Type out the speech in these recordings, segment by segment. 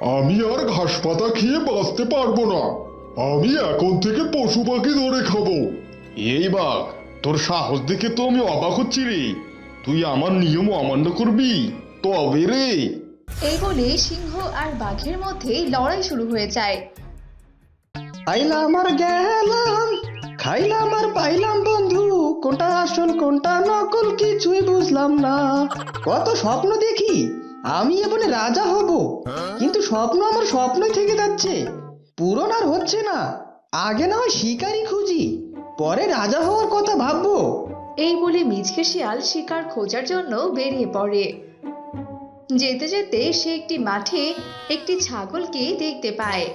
আমি আর ঘাস পাতা খেয়ে বাঁচতে পারব না। আমি এখন থেকে পশু পাখি ধরে খাব। এই বাঘ তোর সাহস দেখে তো আমি অবাক হচ্ছি রে। তুই আমার নিয়ম অমান্য করবি? তবে রে। এই বলে সিংহ আর বাঘের মধ্যে লড়াই শুরু হয়ে যায়। আইলাম আর গেলাম খাইলাম আর পাইলাম বন্ধু। কোনটা আসল কোনটা নকল কিছুই বুঝলাম না। কত স্বপ্ন দেখি আমি এবারে রাজা হব। কিন্তু স্বপ্ন আমার স্বপ্নই থেকে যাচ্ছে। পূরণ আর হচ্ছে না। আগে না হয় শিকারই খুঁজি। পরে রাজা হওয়ার কথা ভাববো। এই বলে মিচকে শিয়াল শিকার খোঁজার জন্য বেরিয়ে পড়ে। যেতে যেতে সে একটি মাঠে একটি ছাগলকে দেখতে পায়।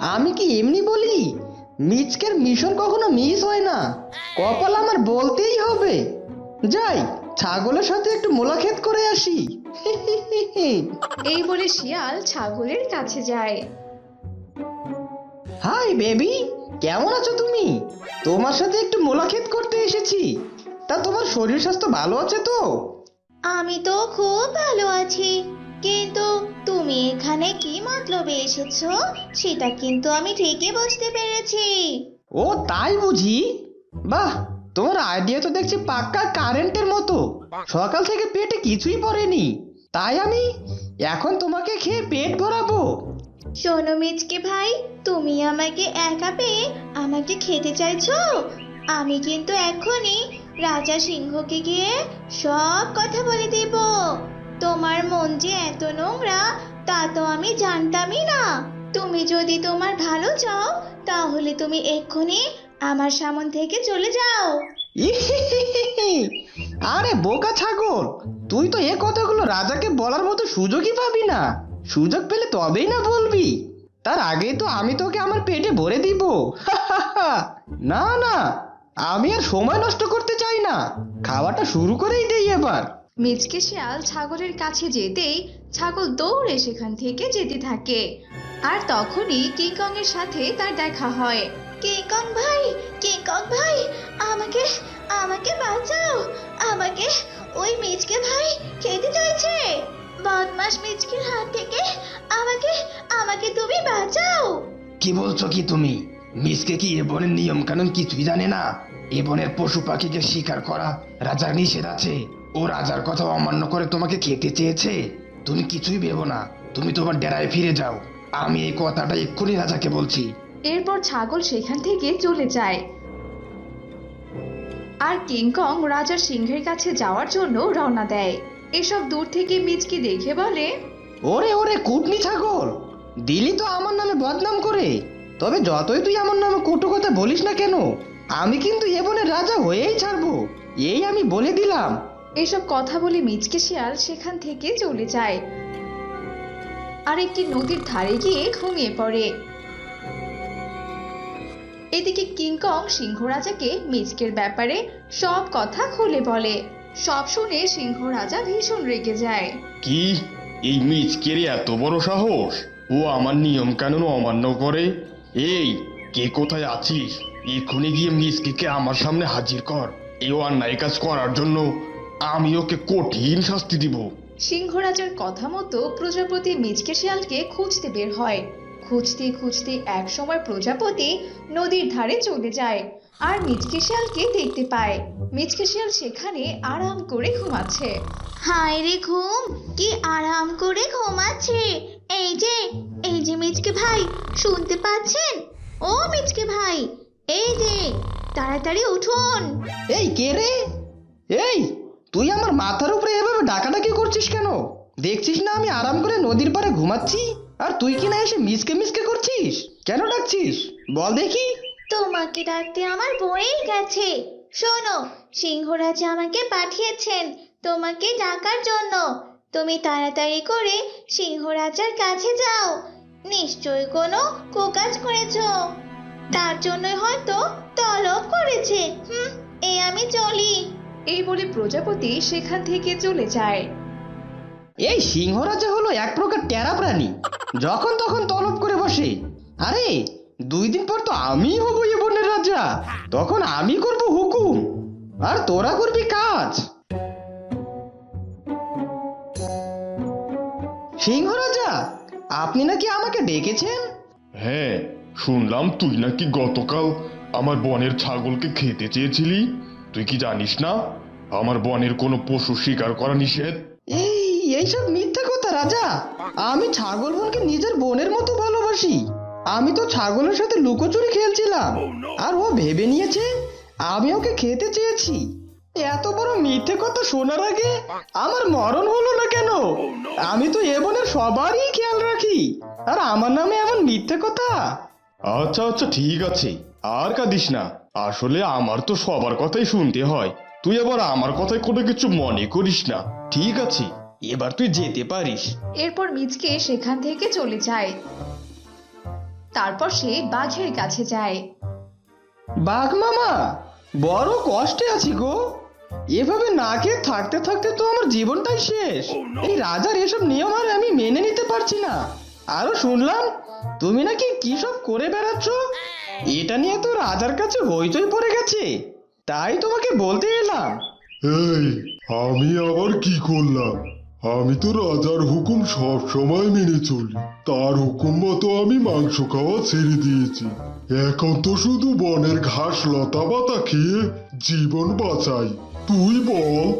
আমি কি এমনি বলি? মিচকের মিশন কখনো মিস হয় না। কপাল আমার বলতেই হবে। যাই ছাগলের সাথে একটু মোলাখেত করে আসি। এই বলে শিয়াল ছাগলের কাছে যায়। হাই বেবি কেমন আছো তুমি? তোমার সাথে একটু মোলাখেত করতে এসেছি। তা তোমার শরীর স্বাস্থ্য ভালো আছে তো? আমি তো খুব ভালো আছি। কিন্তু তুমি এখানে কি মতলবে এসেছ? সেটা কিন্তু আমি ঠিকই বুঝতে পেরেছি। ও তাই বুঝি? বাহ তোমার আইডিয়া তো দেখছি পাক্কা কারেন্টের মতো। সকাল থেকে পেটে কিছুই পড়েনি। তাই আমি এখন তোমাকে খেয়ে পেট ভরাবো। শোনো মিচকে ভাই, তুমি আমাকে একা পেয়ে আমাকে খেতে চাইছো? আমি কিন্তু এখনই রাজা সিংহকে গিয়ে সব কথা বলে দেব। তোমার মন যে এত নোংরা, তা তো আমি জানতামই না। তুমি যদি তোমার ভালো চাও, তাহলে তুমি এক্ষুনি আমার সামন থেকে চলে যাও। আরে বোকা ছাগল তুই তো এ কথাগুলো রাজাকে বলার মতো সুযোগই পাবি না। সুযোগ পেলে তবেই না বলবি। তার আগেই তো আমি তোকে আমার পেটে ভরে দিব। না না আমি আর সময় নষ্ট করতে চাই না। খাওয়াটা শুরু করেই দেই এবার। মিচকে শিয়াল ছাগলের কাছে যেতেই ছাগল দৌড়ে সেখান থেকে যেতে থাকে। আর তখনই কিংকং এর সাথে তার দেখা হয়। কিংকং ভাই? কিংকং ভাই? আমাকে আমাকে বাঁচাও। আমাকে ওই মিচকে ভাই খেতে চাইছে। বদমাস মিচকের হাত থেকে আমাকে আমাকে তুমি বাঁচাও। কি বলছো কি তুমি? মিসকে কি এ বনের নিয়ম কানুন কিছুই জানে না? এ বনের পশু পাখিকে শিকার করা রাজার নিষেধ আছে। ও রাজার কথা অমান্য করে তোমাকে খেতে চেয়েছে। তুমি কিছুই ভেবো না। তুমি তোমার ডেরায় ফিরে যাও। আমি এই কথাটা এক্ষুনি রাজাকে বলছি। এরপর ছাগল সেখান থেকে চলে যায়। আর কিংকং রাজার সিংহের কাছে যাওয়ার জন্য রওনা দেয়। এসব দূর থেকে মিচকে দেখে বলে ওরে ওরে কুটনি ছাগল দিলি তো আমার নামে বদনাম করে। তবে যতই তুই আমার নামে কটু কথা বলিস না কেন আমি কিন্তু এ বনের রাজা হয়েই ছাড়বো এই আমি বলে দিলাম। এসব কথা বলে মিচকে শিয়াল সেখান থেকে চলে যায়। আর একটি নদীর ধারে গিয়ে ঘুমিয়ে পড়ে। এদিকে কিংকং সিংহ রাজাকে মিচকের ব্যাপারে সব কথা খুলে বলে। সব শুনে সিংহ রাজা ভীষণ রেগে যায়। কি? এই মিচকের এত বড় সাহস? ও আমার নিয়ম কানুন অমান্য করে? এই কে কোথায় আছিস? এক্ষুনি গিয়ে মিচকে আমার সামনে হাজির কর। এই অন্যায় কাজ করার জন্য আমি ওকে কঠিন শাস্তি দিব। সিংহ রাজার কথা মতো প্রজাপতি মিচকে শিয়ালকে খুঁজতে বের হয়। খুঁজতে খুঁজতে এক সময় প্রজাপতি নদীর ধারে চলে যায় আর মিচকে শিয়ালকে দেখতে পায়। মিচকে শিয়াল সেখানে আরাম করে ঘুমাচ্ছে। হায় রে ঘুম কি আরাম করে ঘুমাচ্ছে। এই যে এই যে মিচকে ভাই শুনতে পাচ্ছেন? ও মিচকে ভাই এই যে তাড়াতাড়ি উঠুন। এই কে রে? এই তুই আমার মাথার উপরে এভাবে ডাকাডাকি করছিস কেন? দেখছিস না আমি আরাম করে নদীর পাড়ে ঘুমাচ্ছি? আর তুই কি না এসে মিসকে মিসকে করছিস? কেন ডাকছিস? বল দেখি। তোমাকে ডাকতে আমার বয়েই গেছে। শোনো সিংহরাজ আমাকে পাঠিয়েছেন তোমাকে ডাকার জন্য। তুমি তাড়াতাড়ি করে সিংহরাজার কাছে যাও। নিশ্চয় কোনো কুকাজ করেছ। তার জন্যই হয়তো তলব করেছে। হুম এ আমি চলি। এই বলে প্রজাপতি সেখান থেকে চলে যায়। এই সিংহরাজা হলো এক প্রকার টেরা প্রাণী। যখন তখন তলব করে বসে। আরে দুই দিন পর তো আমি হব এ বনের রাজা। তখন আমি করব হুকুম। আর তোরা করবি কাজ। সিংহ রাজা আপনি নাকি আমাকে ডেকেছেন? হ্যাঁ শুনলাম তুই নাকি গতকাল আমার বনের ছাগলকে খেতে চেয়েছিলি। তুই কি জানিস না আমার বনের কোনো পশু শিকার করা নিষেধ? এই এইসব মিথ্যা কথা, রাজা। আমি ছাগল বোনকে নিজের বোনের মতো ভালোবাসি। আমি তো ছাগলের সাথে লুকোচুরি খেলছিলাম। আর ও ভেবে নিয়েছে আমি ওকে খেতে চেয়েছি। এত বড় মিথ্যে কথা শোনার আগে আমার মরণ হলো না কেন? আমি তো এ বনের সবারই খেয়াল রাখি। আর আমার নামে এমন মিথ্যে কথা? আচ্ছা আচ্ছা ঠিক আছে। আর কাঁদিস না। আসলে আমার তো সবার কথাই শুনতে হয়। তুই আবার আমার কথায় কোনো কিছু মনে করিস না। ঠিক আছে। এবার তুই যেতে পারিস। এরপর মিচকে সেখান থেকে চলে যায়। তারপর সে বাঘের কাছে যায়। বাঘ মামা বড় কষ্টে আছি গো। এভাবে না খেয়ে থাকতে থাকতে তো আমার জীবনটাই শেষ। এই রাজার এসব নিয়ম আর আমি মেনে নিতে পারছি না। আরও শুনলাম তুমি নাকি কি সব করে বেড়াচ্ছ? এটা নিয়ে তো রাজার কাছে হইচই পড়ে গেছে। তাই তোমাকে বলতে এলাম। এই আমি আবার কি করলাম? আমি তো রাজার হুকুম সব সময় মেনে চলি। তার হুকুম মতো আমি মাংস খাওয়া ছেড়ে দিয়েছি। এখন তো শুধু বনের ঘাস লতা পাতা খেয়ে জীবন বাঁচাই। তুই বল,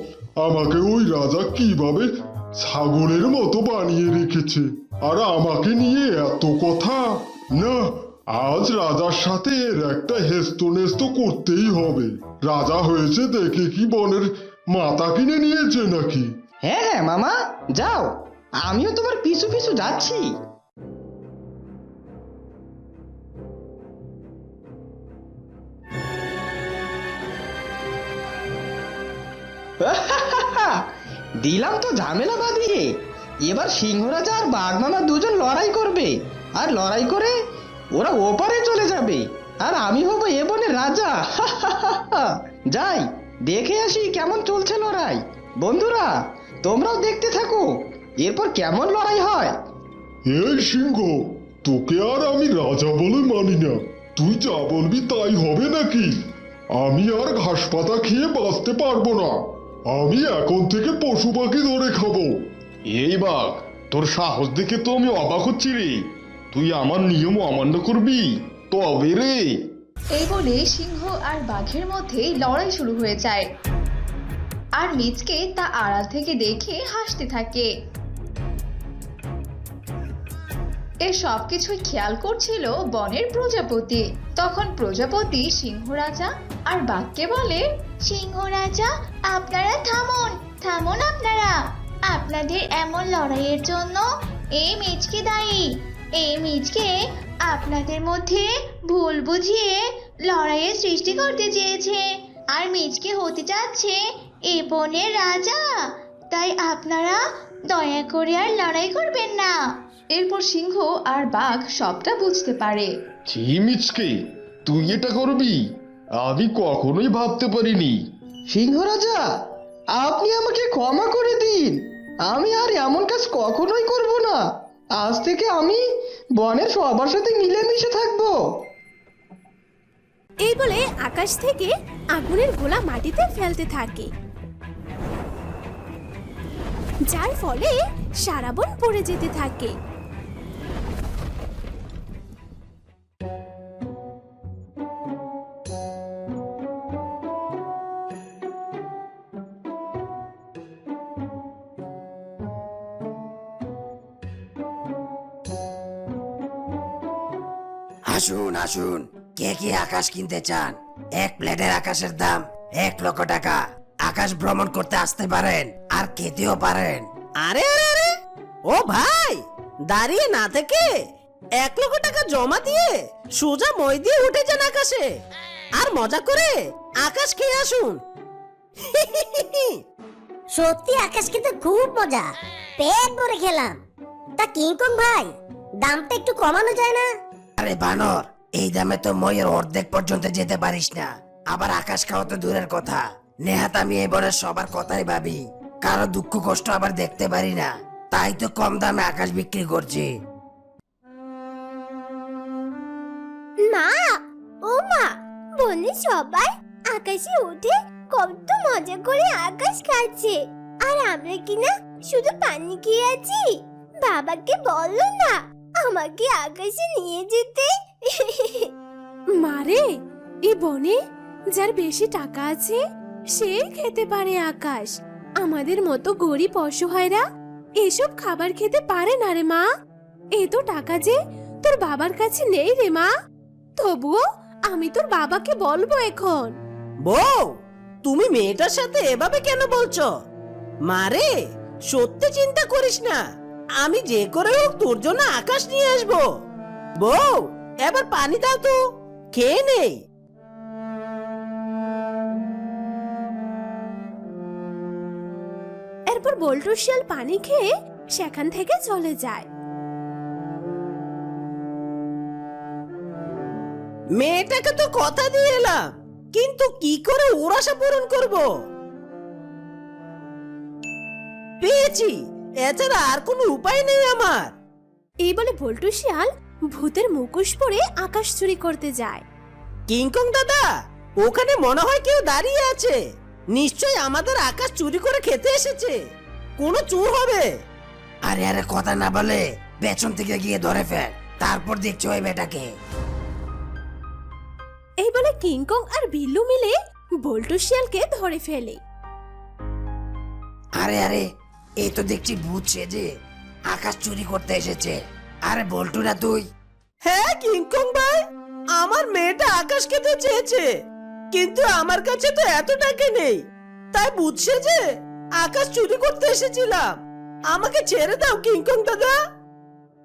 আমাকে ওই রাজা কীভাবে ছাগলের মতো বানিয়ে রেখেছে? আর আমাকে নিয়ে এত কথা? না, আজ রাজার সাথে এর একটা হেস্ত নেস্ত করতেই হবে। রাজা হয়েছে দেখে কি বনের মাথা কিনে নিয়েছে নাকি? হ্যাঁ হ্যাঁ মামা, যাও। আমিও তোমার পিছু পিছু যাচ্ছি। দিলাম তো ঝামেলা বাঁধিয়ে। এবার সিংহরাজা আর বাঘমামা দুজন লড়াই করবে। আর লড়াই করে ওরা ওপারে চলে যাবে। আর আমি হব এ বনের রাজা। যাই, দেখে আসি কেমন চলছে লড়াই। বন্ধুরা তোমরাও দেখতে থাকো। এরপর কেমন লড়াই হয়? এই সিংহ তোকে আর আমি রাজা বলে মানি না। তুই যা বলবি তাই হবে নাকি? আমি আর ঘাস পাতা খেয়ে বাঁচতে পারব না। আমি এখন থেকে পশু পাখি ধরে খাব। এই বাঘ তোর সাহস দেখে তো আমি অবাক হচ্ছি রে। তুই আমার নিয়ম অমান্য করবি? তবে রে। এই বলে সিংহ আর বাঘের মধ্যে লড়াই শুরু হয়ে যায়। আর মিচকে তা আড়াল থেকে দেখে হাসতে থাকে। এ সব কিছুই খেয়াল করছিল বনের প্রজাপতি। তখন প্রজাপতি সিংহ রাজা আর বাঘকে বলে সিংহ রাজা আপনারা থামুন থামুন আপনারা। আপনাদের এমন লড়াইয়ের জন্য এই মিচকে দায়ী। এই মিচকে আপনাদের মধ্যে ভুল বুঝিয়ে লড়াইয়ের সৃষ্টি করতে চেয়েছে। আর মিচকে হতে যাচ্ছে এ বনের রাজা তাই আপনারা দয়া করে আর লড়াই করবেন না। এরপর সিংহ আর বাঘ সবটা বুঝতে পারে। ছি মিচকে তুই এটা করবি? আমি কখনোই ভাবতে পারিনি। সিংহ রাজা আপনি আমাকে ক্ষমা করে দিন। আমি আর এমন কাজ কখনোই করব না। আজ থেকে আমি বনের সবার সাথে মিলেমিশে থাকব। এই বলে আকাশ থেকে আগুনের গোলা মাটিতে ফেলতে থাকে। যার ফলে সারা বন পড়ে যেতে থাকে। আসুন আসুন। কে কি আকাশ কিনতে চান? এক প্লেটের আকাশের দাম এক লক্ষ টাকা। আকাশ ভ্রমণ করতে আসতে পারেন। আর খেতেও পারেন? আরে আরে আরে। ও ভাই দাঁড়িয়ে না থেকে এক লক্ষ টাকা জমা দিয়ে সোজা মই দিয়ে উঠে যান আকাশে। আর মজা করে আকাশ খেয়ে আসুন। সত্যি আকাশ কিন্তু খুব মজা। পেট ভরে খেলাম। তা কিংকং ভাই দামটা একটু কমানো যায় না? আরে বানর এই দামে তো ময়ের অর্ধেক পর্যন্ত যেতে পারিস না। আবার আকাশ খাওয়া তো দূরের কথা। নেহাত আমি এই বনের সবার কথাই ভাবি। কারও দুঃখ কষ্ট আবার দেখতে পারি না। তাই তো কম দামে আকাশ বিক্রি করছি। মা ও মা বলি সবাই আকাশে উঠে কত মজা করে আকাশ খাচ্ছে আর আমরা কিনা শুধু পানি খেয়ে আছি? বাবাকে বলো না আমাকে আকাশে নিয়ে যেতে। মারে এ বনে যার বেশি টাকা আছে সে খেতে পারে আকাশ। আমাদের মতো গরিব অসহায়রা এসব খাবার খেতে পারে না রে মা। এ তো টাকা যে তোর বাবার কাছে নেই রে মা। তবুও আমি তোর বাবাকে বলব এখন। বউ, তুমি মেয়েটার সাথে এভাবে কেন বলছো? মারে সত্যি চিন্তা করিস না। আমি যে করে হোক তোর জন্য আকাশ নিয়ে আসব। বউ, এবার পানি দাও তো। খেয়ে নেই এরপর বল্টু শিয়াল পানি খেয়ে সেখান থেকে চলে যায়। মেয়েটাকে তো কথা দিয়ে এলাম কিন্তু কি করে ওর আশা পূরণ করব? পেয়েছি এছাড়া আর কোনো উপায় নেই আমার। এই বলে বল্টু শিয়াল ভূতের মুখোশ পরে আকাশ চুরি করতে যায়। কিংকং দাদা ওখানে মনে হয় কেউ দাঁড়িয়ে আছে। নিশ্চয়ই আমাদের আকাশ চুরি করে খেতে এসেছে। কোনো চোর হবে। আরে আরে কথা না বলে পেছন থেকে গিয়ে ধরে ফেল তারপর দেখছি ওই বেটাকে এই বলে কিংকং আর বিল্লু মিলে বল্টু শিয়ালকে ধরে ফেলে। আরে আরে এই তো দেখছি ভূত যে আকাশ চুরি করতে এসেছে। আরে বল্টু না তুই? হ্যাঁ কিংকং ভাই আমার মেয়েটা আকাশ খেতে চেয়েছে কিন্তু আমার কাছে তো এত টাকা নেই তাই বুঝছে যে আকাশ চুরি করতে এসেছিলাম। আমাকে ছেড়ে দাও কিংকং দাদা।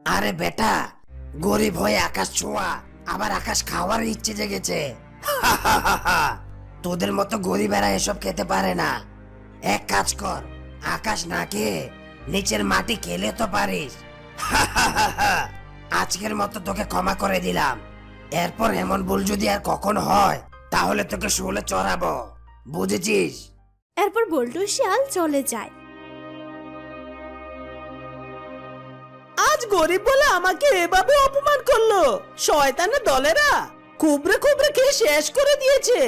আরে বেটা, গরিব হয়ে আকাশ ছোঁয়া, আবার আকাশ খাওয়ার ইচ্ছে জেগেছে। তোদের মতো গরিবেরা এসব খেতে পারে না। এক কাজ কর, আকাশ না খেয়ে নিচের মাটি খেলে তো পারিস। আজকের মতো তোকে ক্ষমা করে দিলাম। এরপর এমন ভুল যদি আর কখন হয়, তাহলে তোকে শুলে চড়াবো। বুঝেছিস? এরপর বল্টু শিয়াল চলে যায়। আজ গরিব বলে আমাকে এভাবে অপমান করল। শয়তানের দলেরা খুবরে খুবরে খেয়ে শেষ করে দিয়েছে।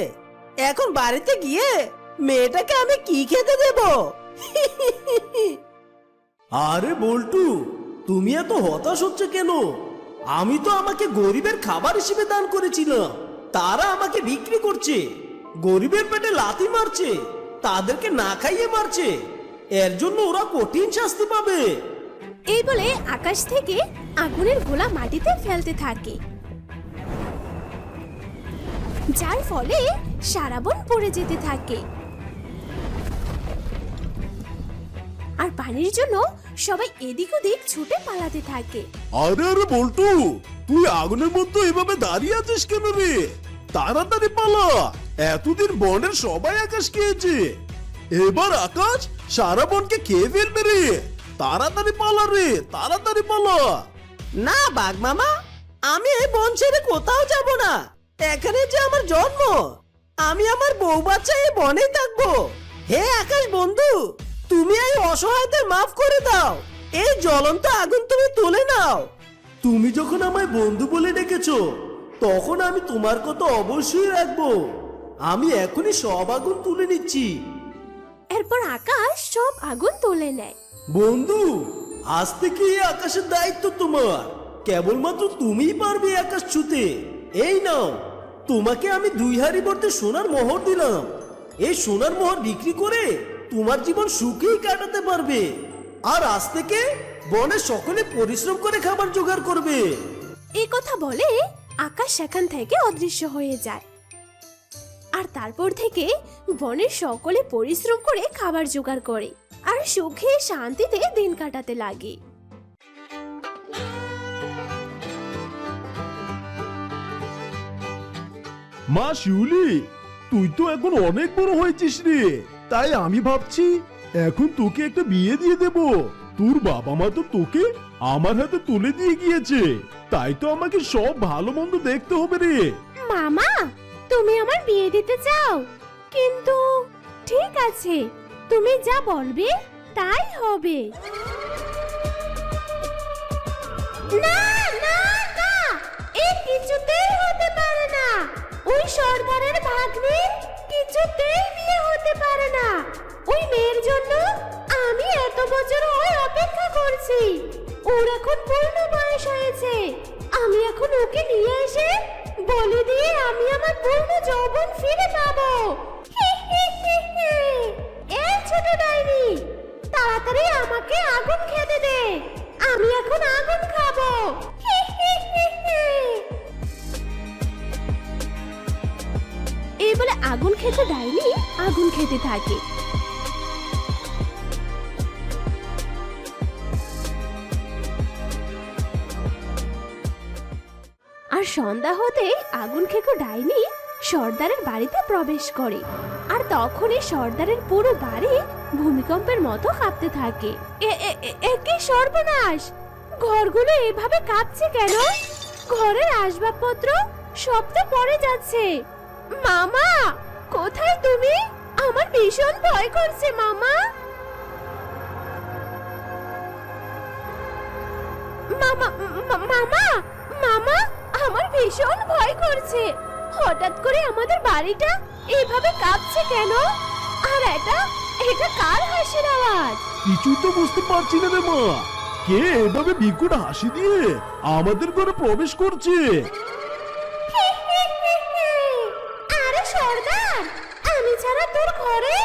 এখন বাড়িতে গিয়ে মেয়েটাকে আমি কি খেতে দেব? আরে বল্টু তুমি এত হতাশ হচ্ছে কেন? আমি তো আমাকে গরিবের খাবার হিসেবে দান করেছিলাম। তারা আমাকে বিক্রি করছে। গরিবের পেটে লাথি মারছে। তাদেরকে না খাইয়ে মারছে। এর জন্য ওরা কঠিন শাস্তি পাবে। এই বলে আকাশ থেকে আগুনের গোলা মাটিতে ফেলতে থাকে। যার ফলে সারা বন পড়ে যেতে থাকে। আর পানির জন্য সবাই এদিক ওদিক ছুটে পালাতে থাকে। আরে আরে বল্টু তুই আগুনের মধ্যে এভাবে দাঁড়িয়ে আছিস কেন রে? তাড়াতাড়ি পালা। এতদিন বনের সবাই আকাশ খেয়েছে। এবার আকাশ সারা বনকে খেয়ে ফেলবে রে। তাড়াতাড়ি পালা রে তাড়াতাড়ি পালা। না বাঘ মামা আমি এই বন ছেড়ে কোথাও যাব না। এখানে যে আমার জন্ম আমি আমার বউ বাচ্চা এই বনেই থাকব। হে আকাশ বন্ধু তুমি এই অসহায়দের মাফ করে দাও। এই জ্বলন্ত আগুন তুমি তুলে নাও। তুমি যখন আমায় বন্ধু বলে ডেকেছো তখন আমি তোমার কথা অবশ্যই রাখব। আমি এখনই সব আগুন তুলে নিচ্ছি। এরপর আকাশ সব আগুন তুলে নেয়। বন্ধু আজ থেকে এই আকাশের দায়িত্ব তোমার। কেবলমাত্র তুমিই পারবে আকাশ ছুতে। এই নাও তোমাকে আমি দুই হাড়ি ভর্তি সোনার মোহর দিলাম। এই সোনার মোহর বিক্রি করে তোমার জীবন সুখেই কাটাতে পারবে। আর আজ থেকে বনে সকলে পরিশ্রম করে খাবার জোগাড় করবে। এই কথা বলে আকাশ সেখান থেকে অদৃশ্য হয়ে যায়। আর তারপর থেকে বনের সকলে পরিশ্রম করে খাবার জোগাড় করে আর সুখে শান্তিতে দিন কাটাতে লাগে। মা শিউলি তুই তো এখন অনেক বড় হয়েছিস রে। তাই আমি ভাবছি এখন তোকে একটা বিয়ে দিয়ে দেব। তোর বাবা মা তো তোকে আমার হাতে তুলে দিয়ে গিয়েছে। তাই তো আমাকে সব ভালো মন্দ দেখতে হবে রে। মামা তুমি আমার বিয়ে দিতে চাও। কিন্তু ঠিক আছে, তুমি যা বলবে তাই হবে। না না না, এ কিছুতেই হতে পারে না। ওই সর্দারের ভাগ্নে কিছুতেই বিয়ে হতে পারে না। ওই মেয়ের জন্য আমি এত বছর হয় অপেক্ষা করছি। ওর এখন পূর্ণ বয়স হয়েছে। আমি এখন ওকে নিয়ে এসে বলে দিয়ে আমার পূর্ণ যৌবন ফিরে পাবো। এই ছোট ডাইনি, তাড়াতাড়ি আমাকে আগুন খেতে দে আমি এখন আগুন খাব। এই বলে আগুন খেতে ডাইনি, আগুন খেতে থাকে সন্ধ্যা হতে আগুন খেকো ডাইনি সর্দারের বাড়িতে প্রবেশ করে। আর তখনই সর্দারের পুরো বাড়ি ভূমিকম্পের মতো কাঁপতে থাকে। এ, এ- এ- এ কি সর্বনাশ? ঘরগুলো এভাবে কাঁপছে কেন? ঘরের আসবাবপত্র সব তো পড়ে যাচ্ছে। মামা, কোথায় তুমি? আমার ভীষণ ভয় করছে, মামা। মামা মামা মামা আমার ভীষণ ভয় করছে। হঠাৎ করে আমাদের বাড়িটা এভাবে কাঁপছে কেন? আর এটা এটা কার হাসির আওয়াজ? কিছুই তো বুঝতে পারছি না রে মা। কে এভাবে বিকুট হাসি দিয়ে আমাদের ঘরে প্রবেশ করছে? আরে সর্দার আমি ছাড়া তোর ঘরে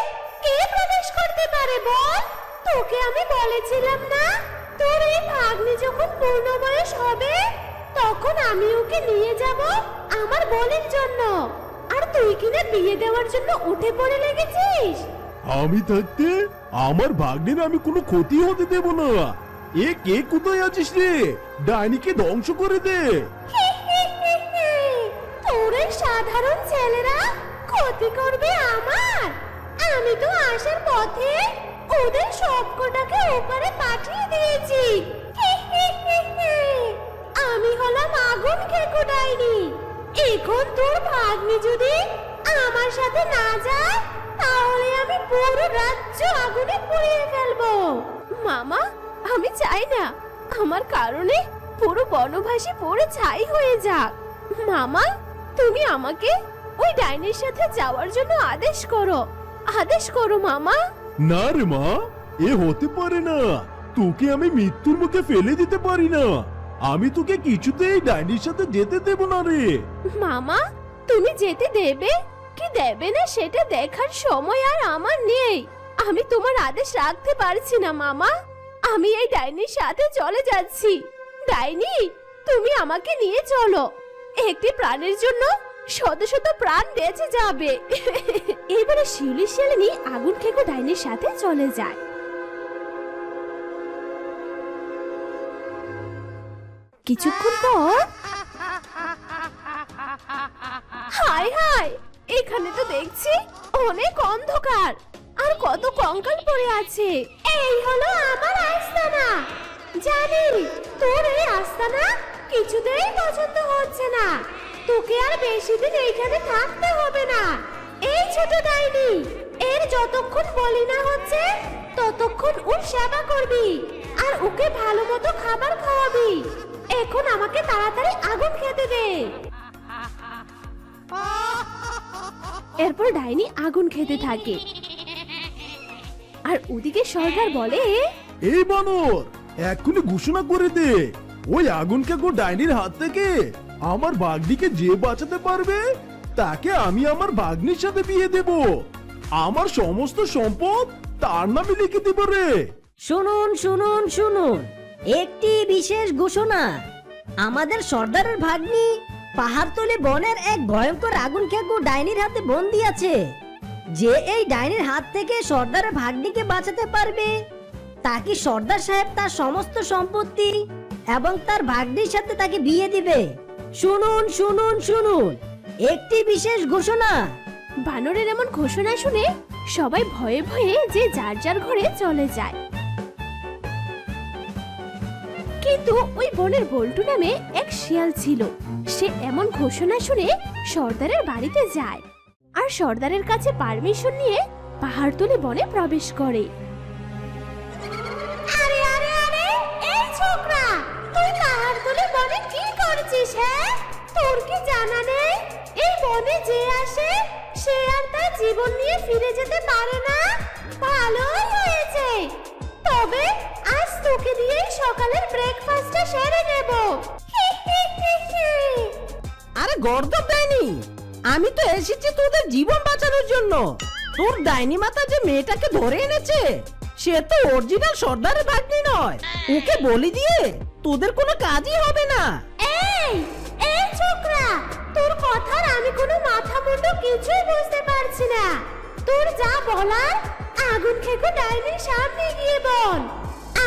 কে প্রবেশ করতে পারে বল? তোকে আমি বলেছিলাম না তোর এই ভাগ্নি যখন পূর্ণ বয়স হবে তখন আমি ওকে নিয়ে যাব আমার বোনের জন্য। আর তুই কিনা বিয়ে দেওয়ার জন্য উঠে পড়ে লেগেছিস? আমি থাকতে আমার ভাগ্নের আমি কোনো ক্ষতি হতে দেব না। এ কে কোথায় আছিস রে? ডাইনিকে ধ্বংস করে দে। তোর সাধারণ ছেলেরা ক্ষতি করবে আমার। আমি তো আসার পথে ওদের সবকটাকে ওপারে পাঠিয়ে দিয়েছি। আমি হলাম আগুন খেকো ডাইনি এখন তোর ভাগ্নি যদি আমার সাথে না যায়, তাহলে আমি পুরো রাজ্য আগুনে পুড়িয়ে ফেলব। মামা, আমি চাই না। আমার কারণে পুরো বনবাসী পড়ে ছাই হয়ে যাক। মামা, তুমি আমাকে ওই ডাইনের সাথে যাওয়ার জন্য আদেশ করো। আদেশ করো, মামা। না রে মা, এ হতে পারে না। তোকে আমি মৃত্যুর মুখে ফেলে দিতে পারি না। আমি তোকে কিছুতেই ডাইনির সাথে যেতে দেব না রে। মামা, তুমি যেতে দেবে? কি দেবে না সেটা দেখার সময় আর আমার নেই। আমি তোমার আদেশ রাখতে পারছি না, মামা। আমি এই ডাইনির সাথে চলে যাচ্ছি। ডাইনি, তুমি আমাকে নিয়ে চলো। একটি প্রাণের জন্য শত শত প্রাণ বেঁচে যাবে। এবারে শিউলি শিয়ালিনী আগুন খেকো ডাইনির সাথে চলে যায়। কিছুক্ষণ পর। হায় হায় এখানে তো দেখছি অনেক অন্ধকার। আর কত কঙ্কাল পড়ে আছে। এই হলো আমার আস্তানা। জানি, তোর এই আস্তানা কিছুতেই পছন্দ হচ্ছে না। তোকে আর বেশি দিন এইখানে থাকতে হবে না। এই ছোট ডাইনি, এর যতক্ষণ বলি না হচ্ছে, ততক্ষণ ওর সেবা করবি। আর ওকে ভালো মতো খাবার খাওয়াবি। এখন আমাকে তাড়াতাড়ি আগুন খেতে দে। এরপর ডাইনি আগুন খেতে থাকে। আর ওদিকে সরকার বলে এই বানর এক্ষুনি ঘোষণা করে দে। ওই আগুন কাকু ডাইনির হাত থেকে আমার ভাগ্নিকে যে বাঁচাতে পারবে তাকে আমি আমার ভাগ্নির সাথে বিয়ে দেব। আমার সমস্ত সম্পদ তার নামে লিখে দেব রে। শুনুন শুনুন শুনুন। একটি বিশেষ ঘোষণা। আমাদের সর্দারের ভাগ্নি পাহাড়তলি বনের এক ভয়ঙ্কর আগুন খেকু ডাইনির হাতে বন্দি আছে। যে এই ডাইনির হাত থেকে সর্দারের ভাগ্নিকে বাঁচাতে পারবে তাকে সর্দার সাহেব তার সমস্ত সম্পত্তি এবং তার ভাগ্নির সাথে তাকে বিয়ে দিবে? শুনুন শুনুন শুনুন। একটি বিশেষ ঘোষণা। বানরের এমন ঘোষণা শুনে সবাই ভয়ে ভয়ে যে যার যার ঘরে চলে যায়। কিন্তু ওই বনের বল্টু নামে এক শিয়াল ছিল। সে এমন ঘোষণা শুনে সর্দারের বাড়িতে যায় আর সর্দারের কাছে পারমিশন নিয়ে পাহাড়তলি বনে প্রবেশ করে। হ্যাঁ? তোর কি এই যে আসে, সে আর তার জীবন নিয়ে ফিরে যেতে পারে না? ভালোই হয়েছে। তবে আজ তোকে দিয়েই সকালের ব্রেকফাস্টটা সেরে নেব। আরে গর্দব ডাইনি আমি তো এসেছি তোদের জীবন বাঁচানোর জন্য। তোর ডাইনি মাথা যে মেয়েটাকে ধরে এনেছে সে তো অরিজিনাল সর্দারের ভাগ্নি নয়। ওকে বলি দিয়ে তোদের কোনো কাজই হবে না। এই এই ছোকরা তোর কথার আমি কোনো মাথা মুন্ডু কিছুই বুঝতে পারছি না। তোর যা বলার আগুন খেকো ডাইনির সামনে গিয়ে বল।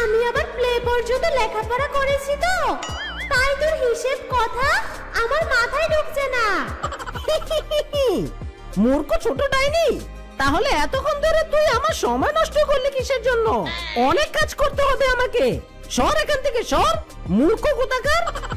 আমি আবার প্লে পর্যন্ত লেখাপড়া করেছি তো। তাই তোর হিসেব কথা আমার মাথায় ঢুকছে না। মূর্খ ছোট ডাইনি, তাহলে এতক্ষণ ধরে তুই আমার সময় নষ্ট করলি কিসের জন্য? অনেক কাজ করতে হবে আমাকে। সর এখান থেকে, সর। মূর্খ কোথাকার?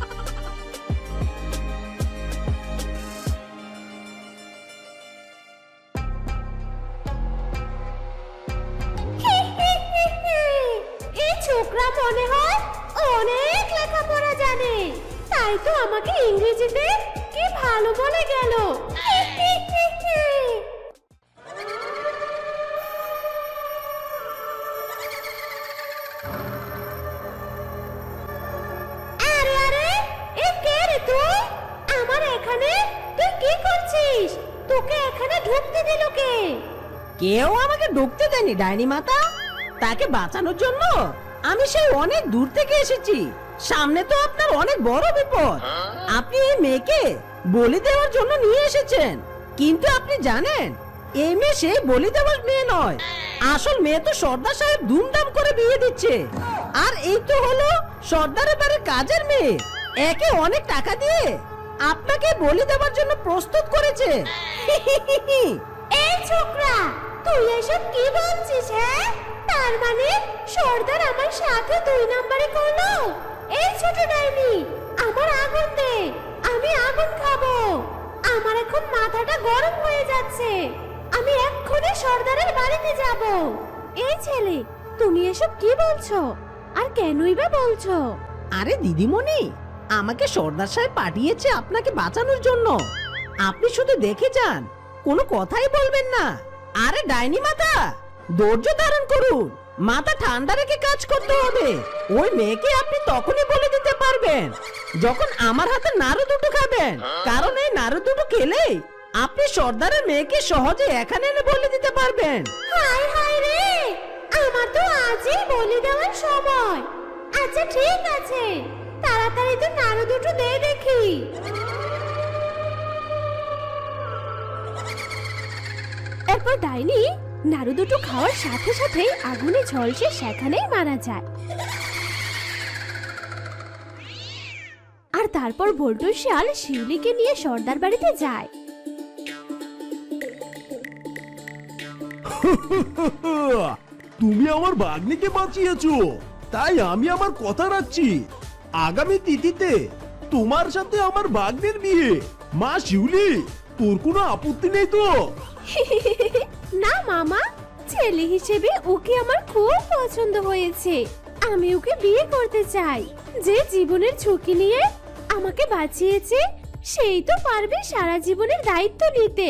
আমাকে ইংরেজিতে কি ভালো বলে গেল? তোকে এখানে ঢুকতে দিল কে? কেউ আমাকে ঢুকতে দেয়নি, ডাইনি মাতা। তাকে বাঁচানোর জন্য আমি সেই অনেক দূর থেকে এসেছি। সামনে তো অনেক বড় বিপদ। আপনি এই মেয়েকে বলি দেওয়ার জন্য নিয়ে এসেছেন। কিন্তু আপনি জানেন, এই মেয়ে সেই বলি দেওয়ার মেয়ে নয়। আসল মেয়ে তো সর্দার সাহেব ধুমধাম করে বিয়ে দিচ্ছে। আর এই তো হলো সর্দারের বাড়ির কাজের মেয়ে। একে অনেক টাকা দিয়ে আপনাকে বলি দেওয়ার জন্য প্রস্তুত করেছে। এই ছোকরা, তুই এসব কি বলছিস হ্যাঁ? তার মানে সর্দার আমার সাথে দুই নম্বরে করল এই ছোট ডাইনি, আমার আগুন দে, আমি আগুন খাব। আমার এখন মাথাটা গরম হয়ে যাচ্ছে। আমি এক্ষুনি সর্দারের বাড়িতে যাব। এই ছেলে, তুমি এসব কি বলছো? আর কেনই বা বলছো? আরে দিদিমণি, আমাকে সর্দার সাহেব পাঠিয়েছে আপনাকে বাঁচানোর জন্য। আপনি শুধু দেখে যান, কোনো কথাই বলবেন না। আরে ডাইনি মাথা ধৈর্য ধারণ করুন। মাথা ঠান্ডা রেখে কাজ করতে হবে। ওই মেয়েকে আপনি তখনই বলে দিতে পারবেন, যখন আমার হাতে নাড়ু দুটো খাবেন। কারণ এই নাড়ু দুটো খেলেই আপনি সর্দারের মেয়েকে সহজে এখানে এনে বলে দিতে পারবেন। হায় হায় রে! আমার তো আজই বলে দেওয়ার সময়। আচ্ছা ঠিক আছে। তাড়াতাড়ি তো নাড়ু দুটো দে দেখি। এরপর ডাইনি নাড়ু দুটো খাওয়ার সাথে সাথে আগুনে ঝলসে সেখানেই মারা যায়। আর তারপর বল্টু শিয়াল শিউলিকে নিয়ে সর্দার বাড়িতে যায়। তুমি আমার ভাগ্নিকে বাঁচিয়েছো তাই আমি আমার কথা রাখছি। আগামী তিথিতে তোমার সাথে আমার ভাগ্নের বিয়ে। মা শিউলি তোর কোনো আপত্তি নেই তো? না, মামা। ছেলে হিসেবে ওকে আমার খুব পছন্দ হয়েছে। আমি ওকে বিয়ে করতে চাই। যে জীবনের ঝুঁকি নিয়ে আমাকে বাঁচিয়েছে, সেই তো পারবে সারা জীবনের দায়িত্ব নিতে।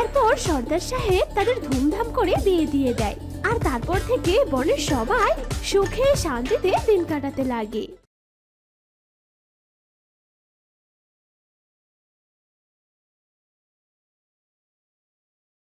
এরপর সর্দার সাহেব তাদের ধুমধাম করে বিয়ে দিয়ে দেয়। আর তারপর থেকে বনের সবাই সুখে শান্তিতে দিন কাটাতে লাগে।